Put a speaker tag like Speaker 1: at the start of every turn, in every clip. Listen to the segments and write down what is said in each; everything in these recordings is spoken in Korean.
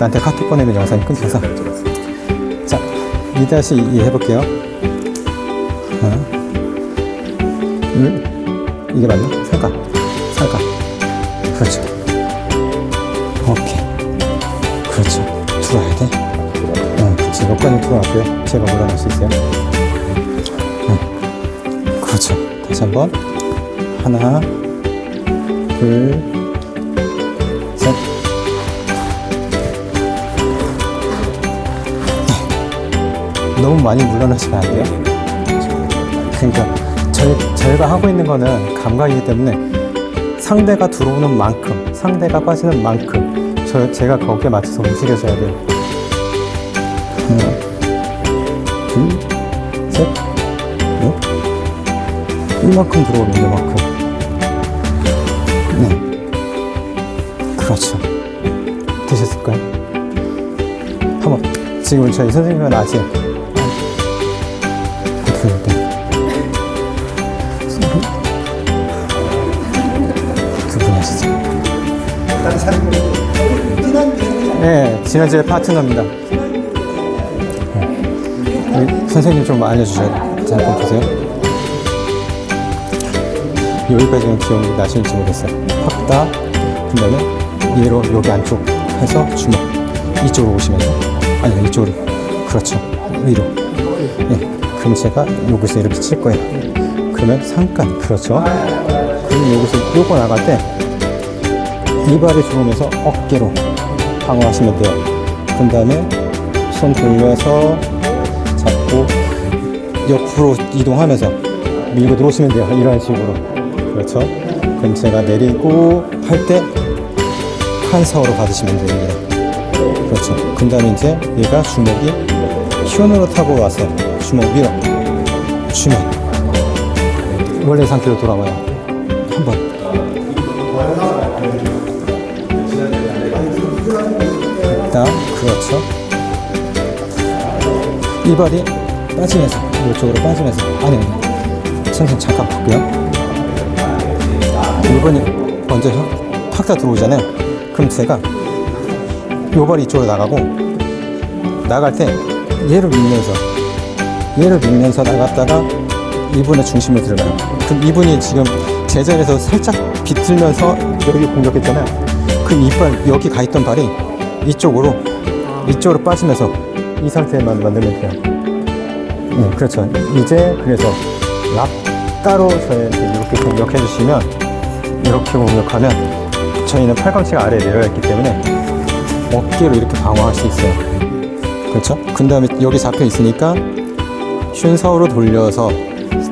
Speaker 1: 나한테 카톡 보내는 영상이 끊겨서. 자 2-2 해볼게요. 하나 둘 이게 맞나? 삼각 삼각 그렇죠. 오케이. 그렇죠. 들어와야 돼? 응, 그렇지 몇 번이 들어왔고요. 제가 올라갈 수 있어요. 응. 그렇죠. 다시 한번. 하나 둘 너무 많이 물러나시면 안 돼요. 그러니까 저, 저희가 하고 있는 거는 감각이기 때문에 상대가 들어오는 만큼, 상대가 빠지는 만큼 저 제가 거기에 맞춰서 움직여줘야 돼요. 하나, 둘, 셋, 넷. 이만큼 들어오면 이만큼. 네. 그렇죠. 되셨을까요? 한번 지금 저희 선생님은 아직 네, 지난주에 파트너입니다. 네. 선생님 좀 알려주셔야 돼요. 자, 한번 보세요. 여기까지는 기억이 나실지 모르겠어요. 확다, 그 다음에 얘로 여기 안쪽 해서 주먹. 이쪽으로 오시면서, 아니요, 이쪽으로. 그렇죠. 위로. 네. 그럼 제가 여기서 이렇게 칠 거예요. 그러면 상간 그렇죠. 그럼 여기서 요거 나갈 때 이 발이 들어오면서 어깨로 방어하시면 돼요. 그 다음에 손 돌려서 잡고 옆으로 이동하면서 밀고 들어오시면 돼요. 이런 식으로. 그렇죠. 그럼 제가 내리고 할때 칸사우로 받으시면 됩니다. 그렇죠. 그 다음에 이제 얘가 주먹이 휘원으로 타고 와서 주먹 밀어 주면 원래 상태로 돌아와요 일단 그렇죠 이발이 빠지면서 이쪽으로 빠지면서 아니 아니 잠깐 볼게요 이번이 먼저 탁다 들어오잖아요 그럼 제가 요 발이 이쪽으로 나가고 나갈 때 얘를 밀면서 얘를 밀면서 나갔다가 이분의 중심을 들어가요. 그럼 이분이 지금 제자리에서 살짝 비틀면서 여기 공격했잖아요. 그럼 이발 여기 가 있던 발이 이쪽으로 이쪽으로 빠지면서 이 상태만 만들면 돼요. 네, 그렇죠. 이제 그래서 랍 따로 저희한테 이렇게 공격해 주시면 이렇게 공격하면 저희는 팔꿈치가 아래에 내려가 있기 때문에 어깨로 이렇게 방어할 수 있어요. 그렇죠? 그 다음에 여기 잡혀 있으니까 슌사우로 돌려서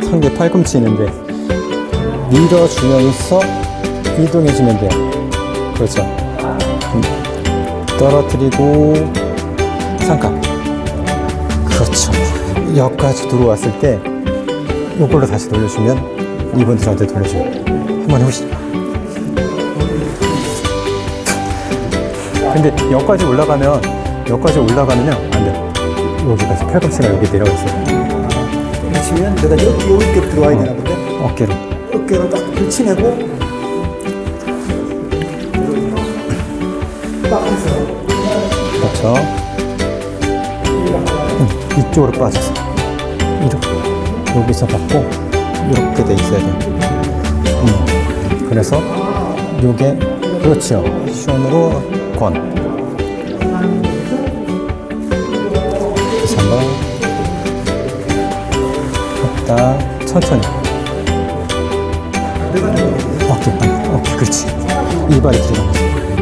Speaker 1: 상대 팔꿈치 있는데 밀어주면서 이동해주면 돼요. 그렇죠? 음, 떨어뜨리고 잠깐. 그렇죠. 여기까지 들어왔을 때 이걸로 다시 돌려주면 이분들한테 돌려줘요. 한번 해보시죠. 근데 여기까지 올라가면 여기까지 올라가면요 안 돼. 여기까지 팔꿈치가 여기 내려가 있어요.
Speaker 2: 치면 내가 여기 여기께 들어와야 되나 본데
Speaker 1: 어깨로.
Speaker 2: 어깨로 딱 붙이내고
Speaker 1: 그렇죠. 음, 이쪽으로 빠져서 이렇게 여기서 받고 이렇게 돼 있어야 돼요. 음, 그래서 요게 그렇죠. 션으로 권. 다시 한 번 갔다 천천히. 어깨, 어깨, 그렇지. 이 발이 들어가면서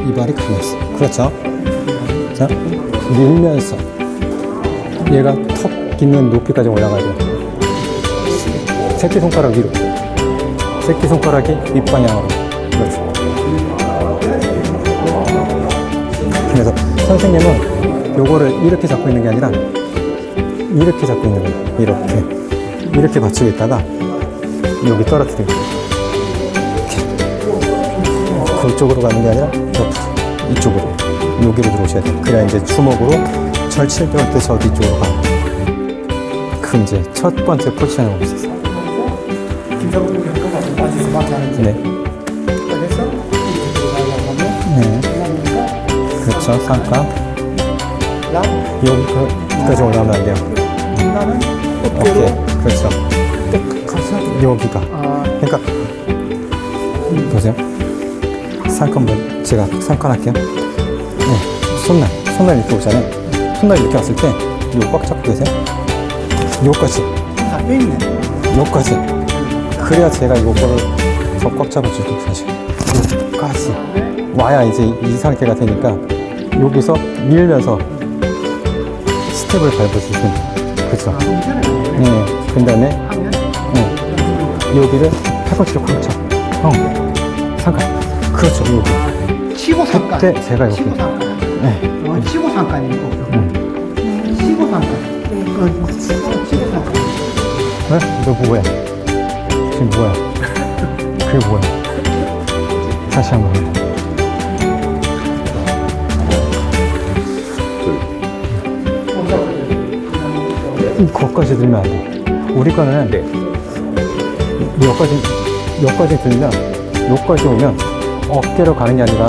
Speaker 1: 이 발이 가면서. 그렇죠. 자, 밀면서 얘가 턱 있는 높이까지 올라가야 돼요. 새끼손가락 위로. 새끼손가락이 윗방향으로. 그렇죠. 그래서 선생님은 요거를 이렇게 잡고 있는 게 아니라 이렇게 잡고 있는 거예요. 이렇게. 이렇게 받치고 있다가 여기 떨어뜨리고. 이렇게. 그쪽으로 가는 게 아니라. 이쪽으로. 여기로 들어오셔야 돼요. 그래야 이제 주먹으로 절칠 때올 때저 뒤쪽으로 가. 그럼 이제 첫 번째 포지션을 있어요.
Speaker 2: 빠지서 밖에 하는
Speaker 1: 네.
Speaker 2: 하면
Speaker 1: 네. 그렇죠. 삼각. 여기까지 올라가면 안 돼요.
Speaker 2: 나는
Speaker 1: 오케이.
Speaker 2: 어깨로
Speaker 1: 그렇죠. 여기가.
Speaker 2: 아,
Speaker 1: 그러니까 보세요. 상칸 제가 상칸 할게요. 네, 손날 손날 이렇게 오잖아요. 손날 이렇게 왔을 때 이거 꽉 잡고 계세요. 요까지
Speaker 2: 다 빼있네.
Speaker 1: 요까지 그래야 제가 요거를 더꽉 잡아주고 사실 요까지 와야 이제 이 상태가 되니까 여기서 밀면서 스텝을 밟아주시면 그죠?
Speaker 2: 아.
Speaker 1: 네, 그 다음에 네. 여기를 팔꿈치로 꽉 차. 형, 잠깐. 그렇죠, 여기.
Speaker 2: 치고 상간.
Speaker 1: 그때 제가 여기. 네.
Speaker 2: 어, 치고 상간이고.
Speaker 1: 음.
Speaker 2: 치고 상간. 어, 치고 상간.
Speaker 1: 네? 너 뭐야? 지금 뭐야? 그게 뭐야? 다시 한 번. 이 거까지 들면 안 돼. 우리 거는 여기까지 여기까지 들면 여기까지 오면 어깨로 가는 게 아니라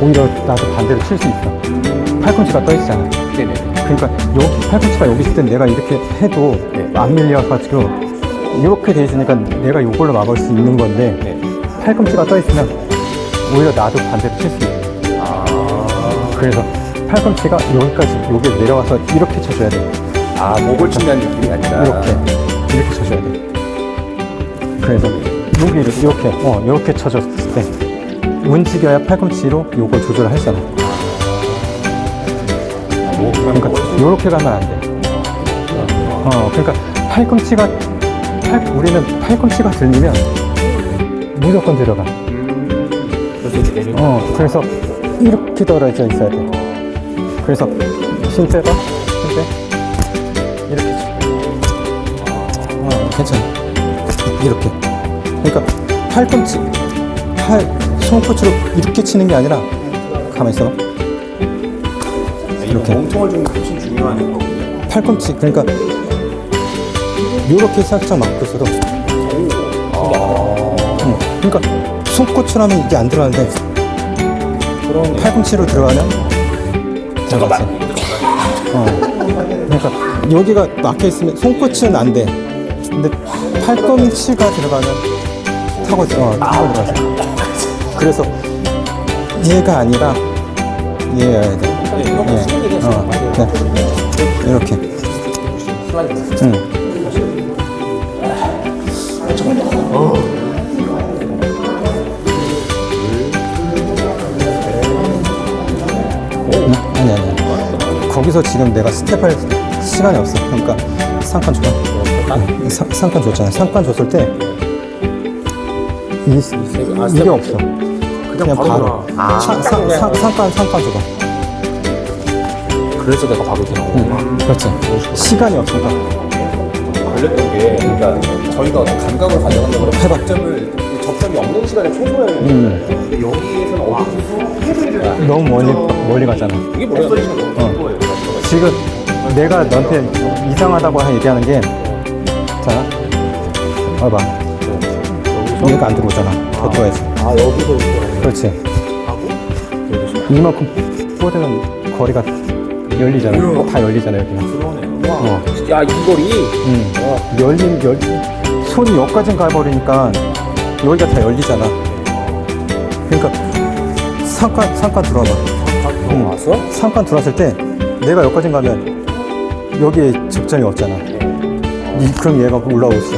Speaker 1: 오히려 나도 반대로 칠 수 있어. 팔꿈치가 떠 있잖아.
Speaker 3: 네네.
Speaker 1: 그러니까 여기 팔꿈치가 여기 있을 땐 내가 이렇게 해도
Speaker 3: 네.
Speaker 1: 안 밀려가지고 이렇게 돼 있으니까 내가 이걸로 막을 수 있는 건데
Speaker 3: 네.
Speaker 1: 팔꿈치가 떠 있으면 오히려 나도 반대로 칠 수 있어.
Speaker 3: 아,
Speaker 1: 그래서 팔꿈치가 여기까지 여기 내려와서 이렇게 쳐줘야 돼.
Speaker 3: 아 목을 친다는 느낌이 아니라
Speaker 1: 이렇게 이렇게 쳐줘야 돼. 그래서 여기를 이렇게 어 이렇게 쳐줬을 때 움직여야 팔꿈치로 요걸 조절을 하잖아.
Speaker 3: 목
Speaker 1: 그러니까 이렇게 가면 안 돼. 어, 그러니까 팔꿈치가 팔, 우리는 팔꿈치가 들리면 무조건 들어가. 어, 그래서 이렇게 떨어져 있어야 돼. 그래서 힘 빼봐, 힘 빼. 이렇게 치. 어, 괜찮아. 이렇게. 그러니까 팔꿈치, 팔 손끝으로 이렇게 치는 게 아니라 가만 있어. 이렇게.
Speaker 3: 몸통을 좀 훨씬 중요한 거군요.
Speaker 1: 팔꿈치 그러니까 이렇게 살짝 막고 있어도 응. 그러니까 손끝으로 하면 이게 안 들어가는데. 팔꿈치로 들어가면 들어가지
Speaker 3: 잠깐만.
Speaker 1: 어. 그러니까 여기가 막혀 있으면 손끝은 안 돼. 근데 팔꿈치가 들어가면 타고 어, 타고 들어가서. 그래서 얘가 아니라 얘여야 돼. 예. 어. 네. 이렇게. 응. 응? 아니 아니. 거기서 지금 내가 스텝할 시간이 없어. 그러니까 상관 줘봐. 응, 상- 상관 줬잖아. 상관 줬을 때 이, 이게 없어. 그냥 바로.
Speaker 3: 아,
Speaker 1: 상, 상, 상, 상관 상관 줘봐.
Speaker 3: 그래서 내가 바로 이렇게 나온 거구나.
Speaker 1: 응. 그렇지. 시간이 없으니까.
Speaker 3: 걸렸던 게 그러니까 저희가 어떤 감각을 가져간다고 그러면
Speaker 1: 해봐.
Speaker 3: 접점을 접점이 없는 시간에 되는데
Speaker 1: 음.
Speaker 3: 근데 여기에서는 어디서 해소를 안 해.
Speaker 1: 너무 멀리 멀리 가잖아.
Speaker 3: 이게 뭐야?
Speaker 1: 어. 지금 내가 너한테 이상하다고 얘기하는 게, 자, 봐봐. 얘가 안 들어오잖아. 더 들어야지.
Speaker 3: 아 여기서 이렇게
Speaker 1: 그렇지.
Speaker 3: 하고 여기서
Speaker 1: 이만큼 뻗으면 거리가 열리잖아. 다 열리잖아, 여기가.
Speaker 3: 그러네. 와.
Speaker 1: 어.
Speaker 3: 야 이 거리.
Speaker 1: 응. 열린, 열, 손이 여기까지 가버리니까 여기가 다 열리잖아. 그러니까 상관, 상관 들어와봐.
Speaker 3: 응. 왔어?
Speaker 1: 상관 들어왔을 때 내가 여기까지 가면 여기에 접점이 없잖아. 이, 그럼 얘가 올라오고 있어.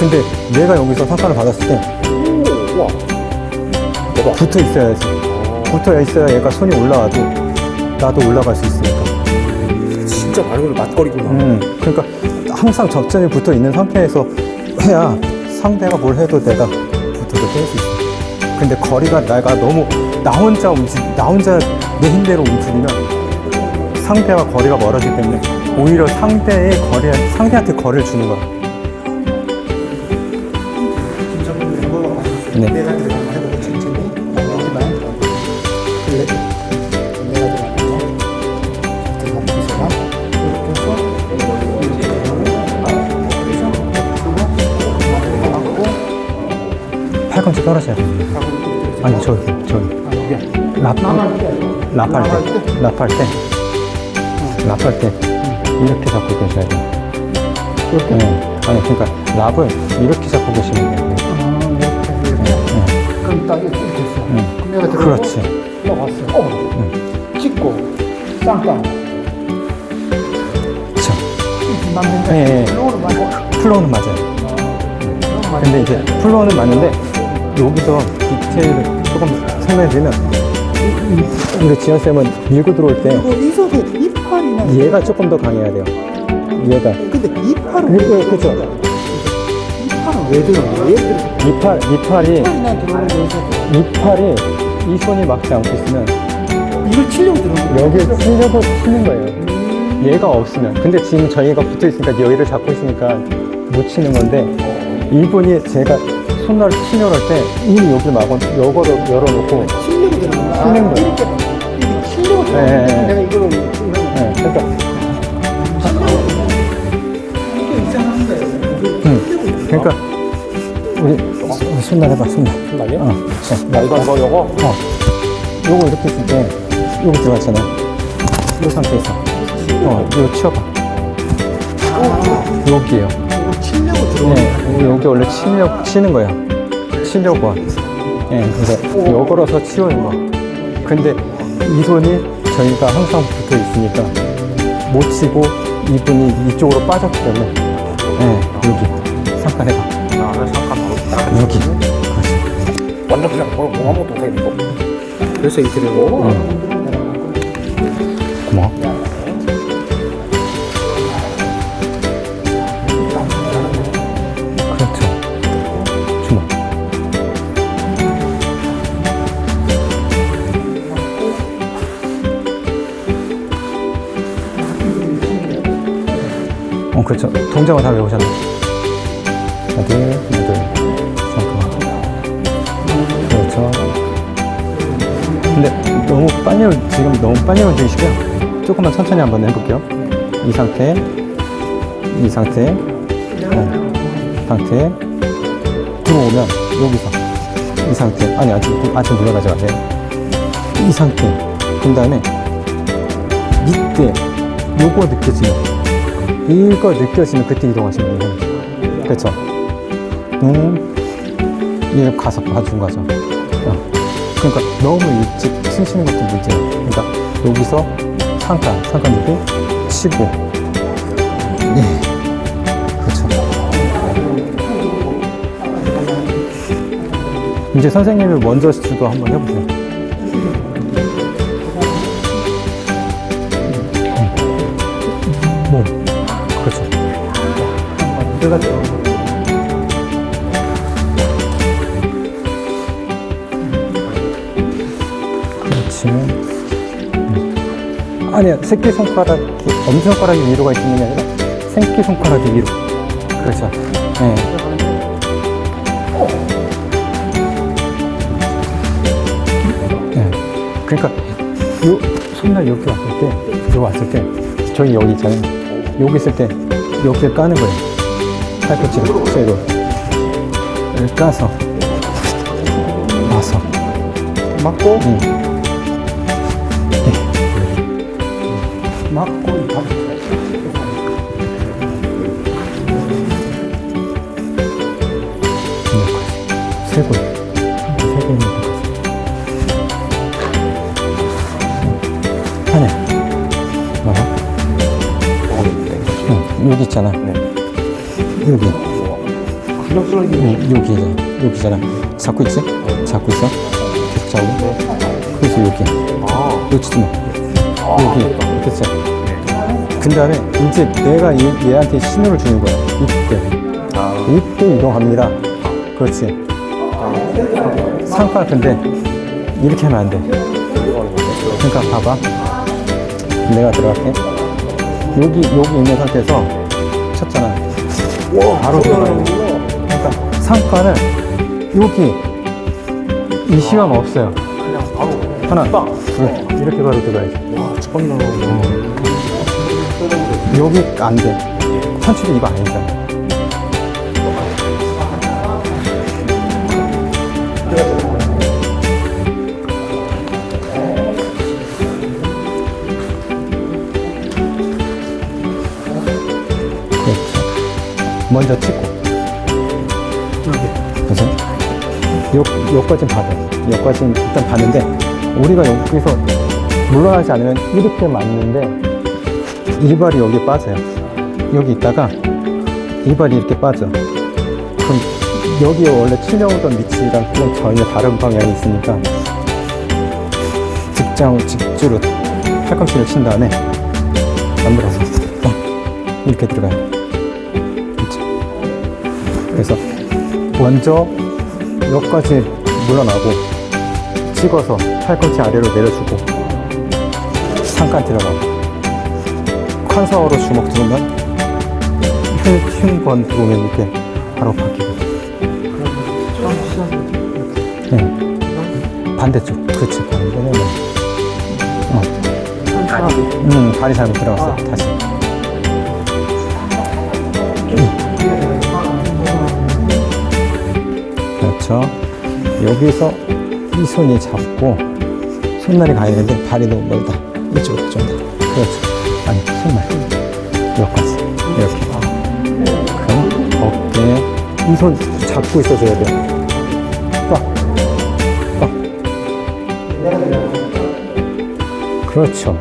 Speaker 3: 아.
Speaker 1: 근데 내가 여기서 상관을 받았을 때
Speaker 3: 오. 와. 대박.
Speaker 1: 붙어 있어야지. 붙어 있어야 얘가 손이 올라와도 나도 올라갈 수 있으니까.
Speaker 3: 진짜 말 그대로 맞거리구나.
Speaker 1: 음, 그러니까 항상 접점이 붙어 있는 상태에서 해야 상대가 뭘 해도 내가 붙어서 뺄수 있어. 근데 거리가 내가 너무 나 혼자 움직, 나 혼자 내 힘대로 움직이면 상대와 거리가 멀어지기 때문에 오히려 상대의 거리, 상대한테 거리를 주는 거야. 네.
Speaker 2: 내가 들어가는 거 해보고 천천히 하지만 플랫 내가 들어가는 거 들어가 보세요 이렇게 해서
Speaker 1: 팔꿈치 떨어져야 돼. 아니, 저기, 저기. 랍,
Speaker 2: 나갈 때
Speaker 1: 랍할 때. 랍할 때 이렇게 잡고 계셔야 돼요.
Speaker 2: 이렇게.
Speaker 1: 네. 아니, 그러니까 랍을 이렇게 잡고 계시면 돼요.
Speaker 2: 아, 딱 이렇게 됐어.
Speaker 1: 응.
Speaker 2: 내가 들어가고
Speaker 1: 그렇지.
Speaker 2: 올라갔어. 어. 찍고, 쌍땅. 이렇게 만든다.
Speaker 1: 예, 예.
Speaker 2: 플로우로 만들어.
Speaker 1: 플로우는 맞아요.
Speaker 2: 만들어.
Speaker 1: 근데 이제 플로우는 맞는데 여기서 디테일을 조금 이- 우리 지현 쌤은 밀고 들어올 때
Speaker 2: 그리고 이 속에 이파리나.
Speaker 1: 얘가 조금 더 강해야 돼요. 얘가.
Speaker 2: 근데 이파는
Speaker 1: 그-
Speaker 2: 왜
Speaker 1: 그- 그죠.
Speaker 2: 왜 들어가?
Speaker 1: 이팔, 이팔이,
Speaker 2: 이파리나 들어오는 거에서
Speaker 1: 이팔이 이 손이 막지 않고 있으면
Speaker 2: 이걸 치려고 들어오는 거야.
Speaker 1: 여기에 치려고 치는 거예요. 얘가 없으면. 근데 지금 저희가 붙어 있으니까 여기를 잡고 있으니까 못 치는 건데 이분이 제가 손을 치려고 할 때 이미 여기 막은 요거를 열어놓고
Speaker 2: 치려고 들어오는 거야.
Speaker 1: 치는 거야.
Speaker 2: 이렇게, 치려고
Speaker 1: 예,
Speaker 2: 거야.
Speaker 1: 예.
Speaker 2: 내가 이거를, 이거를
Speaker 1: 네, 그러니까
Speaker 2: 이게 이상한 거예요.
Speaker 1: 응. 그러니까 우리 손날 해봐 손날.
Speaker 3: 손날이요?
Speaker 1: 어.
Speaker 3: 나 이거 이거 요거
Speaker 1: 어. 요거 이렇게 있을 때 여기 들어갔잖아. 이 상태에서. 어, 이거 치워봐. 여기에요.
Speaker 2: 이거 치려고 들어오는 거야.
Speaker 1: 네, 여기 원래 치려, 치는 거예요. 치려고. 와. 예, 그래서 요걸어서 치우는 거. 근데 이 손이 저희가 항상 붙어 있으니까 못 치고 이분이 이쪽으로 빠졌기 때문에 예, 여기. 잠깐 해봐.
Speaker 3: 아 잠깐.
Speaker 1: 그렇지.
Speaker 3: 완전 그냥 뭐 아무것도 못해 이거 그래서 이렇게 되고
Speaker 1: 고마워. 그렇죠. 주먹. 어, 그렇죠. 동작은 다 외우셨네. 하나, 둘. 잠깐만. 그렇죠. 근데 너무 빨리 울- 지금 너무 빨리 움직이시고요. 조금만 천천히 한번 해볼게요. 이 상태, 이 상태, 어, 상태 들어오면 여기서 이 상태 아니 아직 아직 물러나지 마세요. 이 상태 그 다음에 밑에 요거 느껴지면 이거 느껴지면 그때 이동하시면 돼요. 그렇죠? 음, 얘 가서 봐준 거죠. 어. 그러니까 너무 일찍 치시는 것도 문제예요. 그러니까 여기서 잠깐, 잠깐 여기 치고, 예, 그렇죠. 이제 선생님이 먼저 주도 한번 해보세요. 음. 몸, 그렇죠. 아니야, 새끼 손가락이, 엄지 손가락이 위로 가 있는 게 아니라 새끼 손가락이 위로. 그렇죠. 네. 네. 그러니까, 요, 손날 여기 왔을 때, 여기 왔을 때, 저희 여기 있잖아요. 여기 있을 때, 여기를 까는 거예요. 팔꿈치를, 쇠로. 를 까서, 와서,
Speaker 2: 맞고,
Speaker 1: 응.
Speaker 2: 맞고, 이 밥.
Speaker 1: 여기까지. 세 골. 세골 여기까지. 하나. 봐봐. 응, 여기 있잖아. 여기.
Speaker 2: 그냥 쓰러지.
Speaker 1: 응, 여기, 여기잖아. 잡고 있지? 잡고 있어? 계속 잡고. 그래서 여기.
Speaker 3: 아
Speaker 1: 놓치지 마. 여기. 됐지? 그 다음에 이제 내가 얘, 얘한테 신호를 주는 거야. 이때.
Speaker 3: 아,
Speaker 1: 이때 이동합니다. 그렇지. 상파 근데 이렇게 하면 안 돼. 그러니까 봐봐. 내가 들어갈게. 여기 여기 있는 상태에서 쳤잖아. 바로 들어가요. 그러니까 상파는 여기 이 시간 없어요. 하나, 둘 이렇게 바로 들어가야지.
Speaker 3: 번 나오고
Speaker 1: 여기 안 돼. 산출이 이거 아니다. 그렇지. 먼저 찍고. 그래서 여기까지 봐봐. 여기까지 일단 봤는데 우리가 여기서 물러나지 않으면 이렇게 맞는데 이발이 여기 빠져요. 여기 있다가 이발이 이렇게 빠져. 그럼 여기 원래 치려오던 위치랑 좀 전혀 다른 방향이 있으니까 직장 직주로 팔꿈치를 친 다음에 만들어서 어, 이렇게 들어가요. 그렇죠. 그래서 먼저 여기까지 물러나고 찍어서 팔꿈치 아래로 내려주고 상간 들어가고 컨서로 주먹 들어오면 흉, 흉번 들어오면 이렇게 바로 바뀌고. 네. 반대쪽 그렇지 반대는 어.
Speaker 2: 사람이.
Speaker 1: 음 발이 잘못 들어갔어 다시 그렇죠 여기서 이 손이 잡고 손날이 가야 되는데 발이 너무 멀다 이쪽으로 좀 더 그렇죠. 아니 손날 여기까지. 이렇게. 그럼 어깨 이 손 잡고 있어줘야 돼요. 꽉. 꽉. 그렇죠.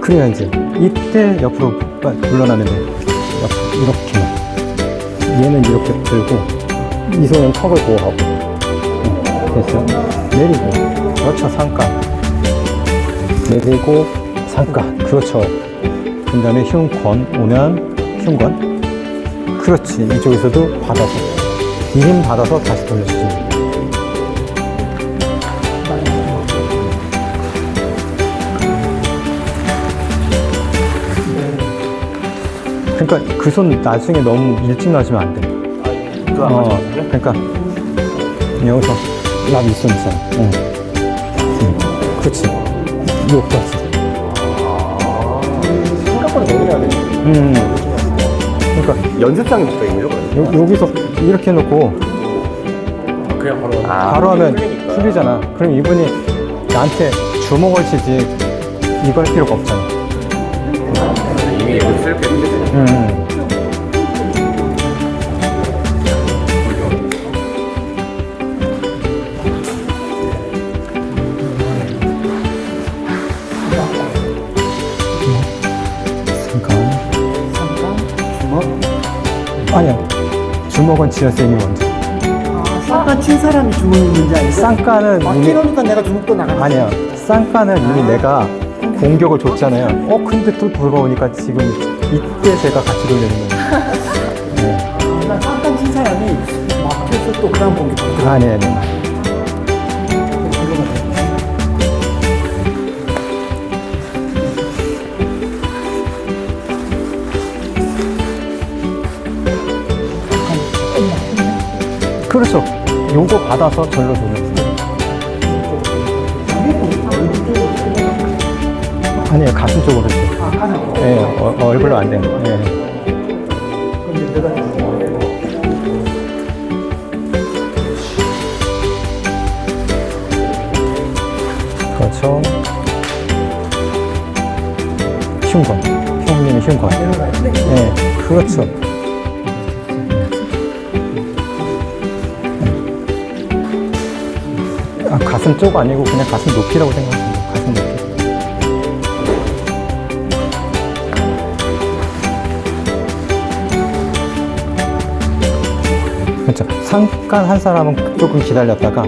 Speaker 1: 그래야 이제 이때 옆으로 빠- 물러나는데 옆 이렇게만. 얘는 이렇게 들고 이 손은 턱을 보호하고. 응, 됐어 내리고. 그렇죠. 상간 내리고 상간 그렇죠 그 다음에 흉권 오면 흉권 그렇지 이쪽에서도 받아서 이힘 받아서 다시 돼요. 그러니까 그 손 나중에 너무 일찍 놔주면 안 돼.
Speaker 3: 그거 안
Speaker 1: 어? 그러니까 여기서 납 있어 있어. 응. 응. 그렇지. 여기까지.
Speaker 3: 생각보다 너무 해야 돼.
Speaker 1: 음. 그러니까
Speaker 3: 연습장에 붙어 있는 거죠?
Speaker 1: 요, 여기서 이렇게 놓고
Speaker 3: 그냥 바로. 아,
Speaker 1: 바로 하면
Speaker 3: 풀리니까.
Speaker 1: 풀리잖아. 그럼 이분이 나한테 주먹을 치지 이걸 필요가 없잖아.
Speaker 3: 이미 이거 쓸게.
Speaker 1: 음. 지어쌤이 먼저.
Speaker 2: 아, 쌍가 친 사람이 주먹이 문제 아니야?
Speaker 1: 쌍가는
Speaker 2: 막
Speaker 1: 이미
Speaker 2: 뛰려니까 내가 주먹도 나가.
Speaker 1: 아니야. 쌍가는 이미 내가 공격을 줬잖아요. 어 근데 또 돌아오니까 지금 이때 제가 같이 돌리는 거예요. 네.
Speaker 2: 나 쌍가 친 사람이 막혀서 또 그다음 공격.
Speaker 1: 아니 아니. 그렇죠. 요거 받아서 절로 도는. 아니에요. 가슴 쪽으로.
Speaker 2: 아, 거.
Speaker 1: 예, 어, 얼굴로 안 돼요. 예.
Speaker 2: 근데 내가
Speaker 1: 그렇죠. 흉권. 형님의 흉권. 네, 그렇죠. 가슴 쪽 아니고 그냥 가슴 높이라고 돼요. 가슴 높이. 그렇죠. 상간 한 사람은 조금 기다렸다가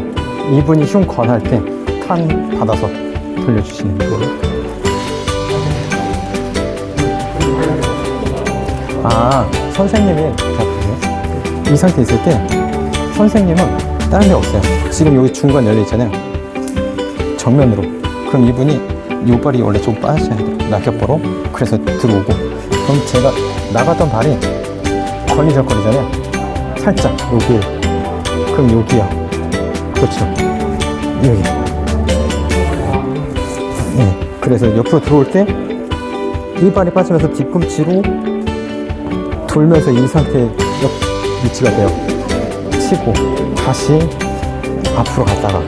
Speaker 1: 이분이 흉권 할때 탄 받아서 돌려주시는 거예요. 아, 선생님이. 이 상태 있을 때, 선생님은 다른 데 없어요. 지금 여기 중간 열려 있잖아요. 정면으로. 그럼 이분이 요 발이 원래 좀 빠져야 돼요. 낙엽보로. 그래서 들어오고. 그럼 제가 나갔던 발이 걸리적거리잖아요. 살짝, 여기. 그럼 여기요. 그렇죠. 여기. 네. 그래서 옆으로 들어올 때, 이 발이 빠지면서 뒤꿈치로 돌면서 이 상태 옆 위치가 돼요. 치고 다시 앞으로 갔다가